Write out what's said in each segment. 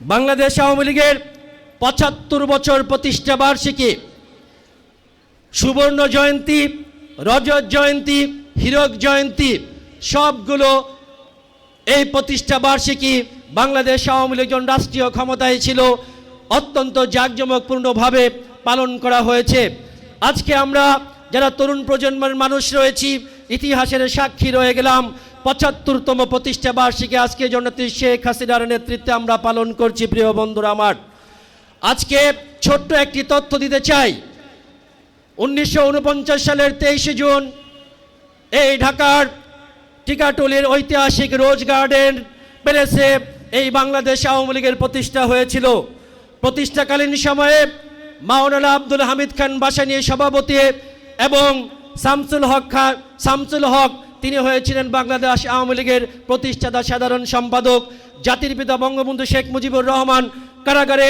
বাংলাদেশ আওয়ামী লীগের পঁচাত্তর বছর প্রতিষ্ঠা বার্ষিকী, সুবর্ণ জয়ন্তী, রজত জয়ন্তী, হীরক জয়ন্তী, সবগুলো এই প্রতিষ্ঠা বার্ষিকী বাংলাদেশ আওয়ামী লীগ রাষ্ট্রীয় ক্ষমতায় ছিল, অত্যন্ত জাঁকজমকপূর্ণভাবে পালন করা হয়েছে। আজকে আমরা যারা তরুণ প্রজন্মের মানুষ রয়েছি, ইতিহাসের সাক্ষী রয়ে গেলাম। পঁচাত্তরতম প্রতিষ্ঠা বার্ষিকী আজকে জননেত্রী শেখ হাসিনার নেতৃত্বে আমরা পালন করছি, প্রিয় বন্ধুরা আমার। আজকে ছোট্ট একটি তথ্য দিতে চাই। উনিশশো ঊনপঞ্চাশ সালের তেইশে জুন এই ঢাকার টিকাটুলির ঐতিহাসিক রোজ গার্ডেন প্যালেসে এই বাংলাদেশ আওয়ামী লীগের প্রতিষ্ঠা হয়েছিল। প্রতিষ্ঠাকালীন সময়ে মাওলানা আব্দুল হামিদ খান বাসানি সভাপতি এবং শামসুল হক খা শামসুল হক তিনি হয়েছিলেন বাংলাদেশ আওয়ামী লীগের প্রতিষ্ঠাতা সাধারণ সম্পাদক, জাতির পিতা বঙ্গবন্ধু শেখ মুজিবুর রহমান। কারাগারে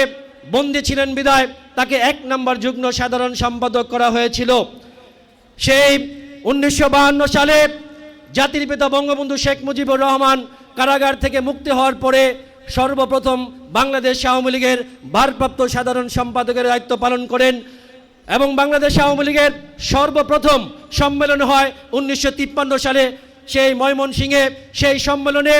বন্দী ছিলেন বিদায়, তাকে এক নম্বর যুগ্ম সাধারণ সম্পাদক করা হয়েছিল। সেই উনিশশো সালে জাতির পিতা বঙ্গবন্ধু শেখ মুজিবুর রহমান কারাগার থেকে মুক্তি হওয়ার পরে সর্বপ্রথম বাংলাদেশ আওয়ামী লীগের ভারপ্রাপ্ত সাধারণ সম্পাদকের দায়িত্ব পালন করেন। এবং বাংলাদেশ আওয়ামী লীগের সর্বপ্রথম সম্মেলন হয় উনিশশো তিপ্পান্ন সালে। সেই ময়মনসিংহে সেই সম্মেলনে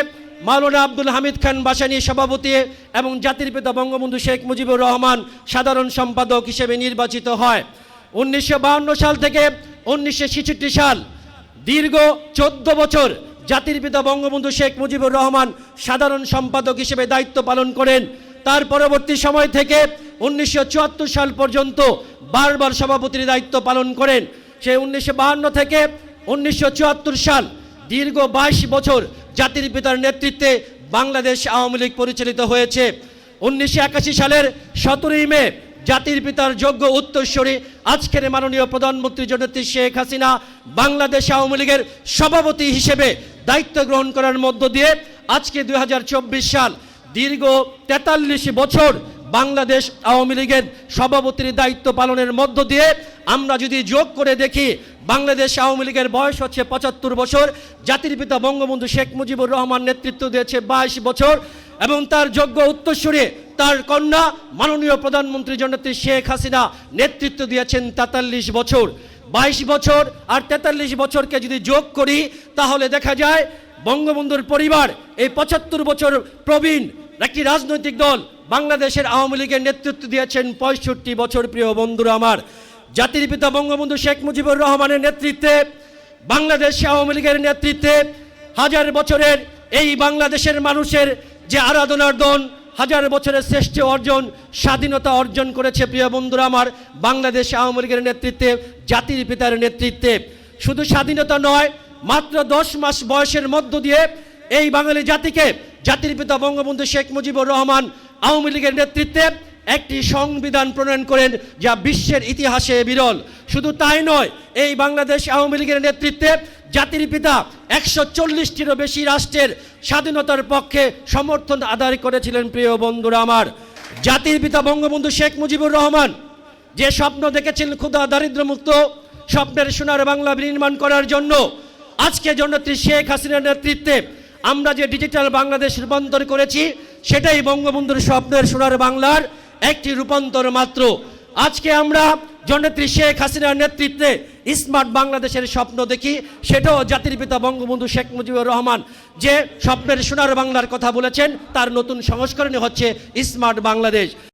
মাওলানা আব্দুল হামিদ খান বাসানি সভাপতি এবং জাতির পিতা বঙ্গবন্ধু শেখ মুজিবুর রহমান সাধারণ সম্পাদক হিসেবে নির্বাচিত হয়। উনিশশো সাল থেকে উনিশশো সাল দীর্ঘ চোদ্দ বছর জাতির পিতা বঙ্গবন্ধু শেখ মুজিবুর রহমান সাধারণ সম্পাদক হিসেবে দায়িত্ব পালন করেন। তার পরবর্তী সময় থেকে উনিশশো চুয়াত্তর সাল পর্যন্ত বারবার সভাপতির দায়িত্ব পালন করেন। সে উনিশশো থেকে উনিশশো চুয়াত্তর সাল দীর্ঘ বাইশ বছর জাতির পিতার নেতৃত্বে বাংলাদেশ আওয়ামী লীগ পরিচালিত হয়েছে। উনিশশো একাশি সালের সতেরোই মে জাতির পিতার যোগ্য উত্তরস্বরী আজকের মাননীয় প্রধানমন্ত্রী জননেত্রী শেখ হাসিনা বাংলাদেশ আওয়ামী লীগের সভাপতি হিসেবে দায়িত্ব গ্রহণ করার মধ্য দিয়ে আজকে দু হাজার চব্বিশ সাল দীর্ঘ তেতাল্লিশ বছর বাংলাদেশ আওয়ামী লীগের সভাপতির দায়িত্ব পালনের মধ্য দিয়ে আমরা যদি যোগ করে দেখি, বাংলাদেশ আওয়ামী লীগের বয়স হচ্ছে পঁচাত্তর বছর, জাতির পিতা বঙ্গবন্ধু শেখ মুজিবুর রহমান নেতৃত্ব দিয়েছে বাইশ বছর, এবং তার যোগ্য উত্তরসূরি তার কন্যা মাননীয় প্রধানমন্ত্রী জননেত্রী শেখ হাসিনা নেতৃত্ব দিয়েছেন তেতাল্লিশ বছর। বাইশ বছর আর তেতাল্লিশ বছরকে যদি যোগ করি, তাহলে দেখা যায় বঙ্গবন্ধুর পরিবার এই পঁচাত্তর বছর প্রবীণ একটি রাজনৈতিক দল বাংলাদেশের আওয়ামী লীগের নেতৃত্ব দিয়েছেন পঁয়ষট্টি বছর প্রিয় বন্ধুরা আমার। জাতির পিতা বঙ্গবন্ধু শেখ মুজিবুর রহমানের নেতৃত্বে, বাংলাদেশ আওয়ামী লীগের নেতৃত্বে হাজার বছরের এই বাংলাদেশের মানুষের যে আরাধনার দন হাজার বছরের শ্রেষ্ঠ অর্জন, স্বাধীনতা অর্জন করেছে প্রিয় বন্ধুরা আমার বাংলাদেশ আওয়ামী লীগের নেতৃত্বে, জাতির পিতার নেতৃত্বে। শুধু স্বাধীনতা নয়, মাত্র দশ মাস বয়সের মধ্য দিয়ে এই বাঙালি জাতিকে, জাতির পিতা বঙ্গবন্ধু শেখ মুজিবুর রহমান আওয়ামী লীগের নেতৃত্বে একটি সংবিধান প্রণয়ন করেন যা বিশ্বের ইতিহাসে বিরল। শুধু তাই নয়, এই বাংলাদেশ আওয়ামী লীগের নেতৃত্বে জাতির পিতা একশো চল্লিশটিরও বেশি রাষ্ট্রের স্বাধীনতার পক্ষে সমর্থন আদায় করেছিলেন প্রিয় বন্ধুরা আমার। জাতির পিতা বঙ্গবন্ধু শেখ মুজিবুর রহমান, যে স্বপ্ন দেখেছিলেন ক্ষুধা দারিদ্র্যমুক্ত স্বপ্নের সোনার বাংলা বিনির্মাণ করার জন্য। আজকে জননেত্রী শেখ হাসিনার নেতৃত্বে আমরা যে ডিজিটাল বাংলাদেশ রূপান্তর করেছি সেটাই বঙ্গবন্ধুর স্বপ্নের সোনার বাংলার একটি রূপান্তর মাত্র। আজকে আমরা জননেত্রী শেখ হাসিনার নেতৃত্বে স্মার্ট বাংলাদেশের স্বপ্ন দেখি, সেটাও জাতির পিতা বঙ্গবন্ধু শেখ মুজিবুর রহমান যে স্বপ্নের সোনার বাংলার কথা বলেছেন, তার নতুন সংস্করণই হচ্ছে স্মার্ট বাংলাদেশ।